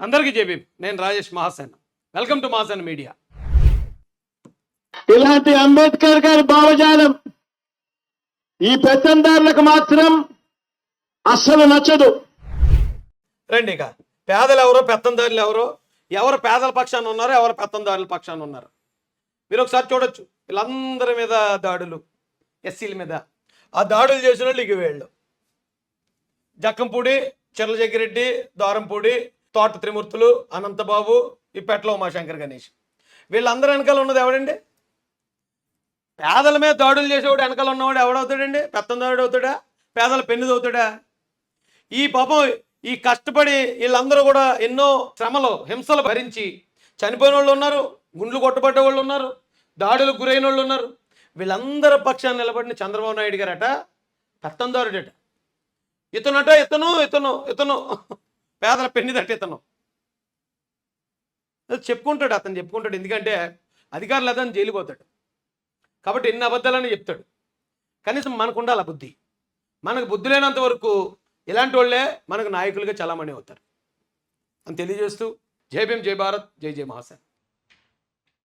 అందరికీ జేబీ నేను Rajesh Mahasen. Welcome to Mahasen media ఇలాంటి అంబేద్కర్ గారి భావజాలం. ఈ పెత్తందారులకు మాత్రం అస్సలు నచ్చదు. రండి ఇక. పేదలు ఎవరో పెత్తందారులు ఎవరో ఎవరు పేదల పక్షాన ఉన్నారో ఎవరు పెత్తందారుల పక్షాన ఉన్నారు. మీరు ఒకసారి చూడొచ్చు. వీళ్ళందరి మీద దాడులు ఎస్సీల మీద. ఆ దాడులు చేసిన వాళ్ళు ఇక వీళ్ళు. జక్కంపూడి చెర్ల జగ్గిరెడ్డి దారంపూడి తోట త్రిమూర్తులు అనంతబాబు ఈ పెట్ల ఉమాశంకర్ గణేష్. వీళ్ళందరూ వెనకాల ఉన్నది ఎవడండి? పేదల మీద దాడులు చేసేవాడు వెనకాల ఉన్నవాడు ఎవడవుతాడండి? పెత్తందాడు అవుతాడా? పేదల పెన్నిది అవుతాడా ఈ పాపం ఈ కష్టపడి వీళ్ళందరూ కూడా ఎన్నో శ్రమలు హింసలు భరించి చనిపోయిన వాళ్ళు ఉన్నారు గుండ్లు కొట్టబడ్డ వాళ్ళు ఉన్నారు దాడులకు గురైన వాళ్ళు ఉన్నారు. వీళ్ళందరి పక్షాన్ని నిలబడిన చంద్రబాబు నాయుడు గారట పెత్తందారుడట ఇతనట ఇతను ఇతను ఇతను. పేదల పెన్ని ఇతను చెప్పుకుంటాడు అతను చెప్పుకుంటాడు. ఎందుకంటే అధికారులు అతను జైలు పోతాడు. కాబట్టి ఎన్ని అబద్ధాలని చెప్తాడు. కనీసం మనకు ఉండాలి బుద్ధి. మనకు బుద్ధి లేనంత వరకు ఇలాంటి వాళ్ళే మనకు నాయకులుగా చలామణి అవుతారు. అని తెలియజేస్తూ జై భీమ్ జై భారత్ జై జై మహాసేన్